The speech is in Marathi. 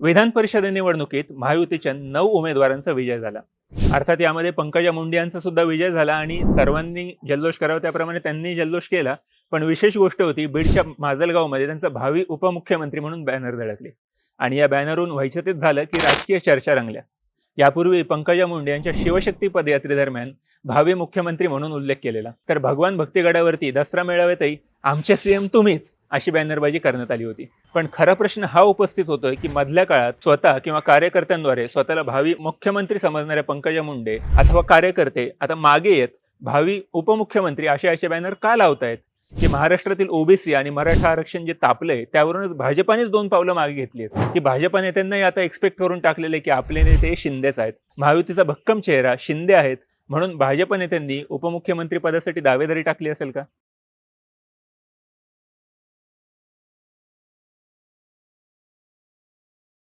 विधान परिषद निवडणुकीत महायुतीच्या नऊ उमेदवारांचा विजय झाला. अर्थात यामध्ये पंकजा मुंडे यांचा सुद्धा विजय झाला आणि सर्वांनी जल्लोष करावा. त्याप्रमाणे त्यांनी जल्लोष केला. पण विशेष गोष्ट होती बीडच्या माजलगावमध्ये त्यांचा भावी उपमुख्यमंत्री म्हणून बॅनर धडकले. आणि या बॅनरहून व्हायचं तेच झालं की राजकीय चर्चा रंगल्या. यापूर्वी पंकजा मुंडे यांच्या शिवशक्ती पदयात्रेदरम्यान भावी मुख्यमंत्री म्हणून उल्लेख केलेला. तर भगवान भक्तीगडावरती दसरा मेळाव्यातही आमचे सीएम तुम्हीच अशी बॅनरबाजी करण्यात आली होती. पण खरा प्रश्न हा उपस्थित होतोय की मधल्या काळात स्वतः किंवा कार्यकर्त्यांद्वारे स्वतःला भावी मुख्यमंत्री समजणाऱ्या पंकजा मुंडे अथवा कार्यकर्ते आता मागे येत भावी उपमुख्यमंत्री असे असे बॅनर का लावतायत? की महाराष्ट्रातील ओबीसी आणि मराठा आरक्षण जे तापलंय त्यावरूनच भाजपानेच दोन पावलं मागे घेतली आहेत की भाजपा नेत्यांनाही आता एक्सपेक्ट करून टाकलेले की आपले नेते शिंदेच आहेत. महायुतीचा भक्कम चेहरा शिंदे आहेत म्हणून भाजप नेत्यांनी उपमुख्यमंत्री पदासाठी दावेदारी टाकली असेल का?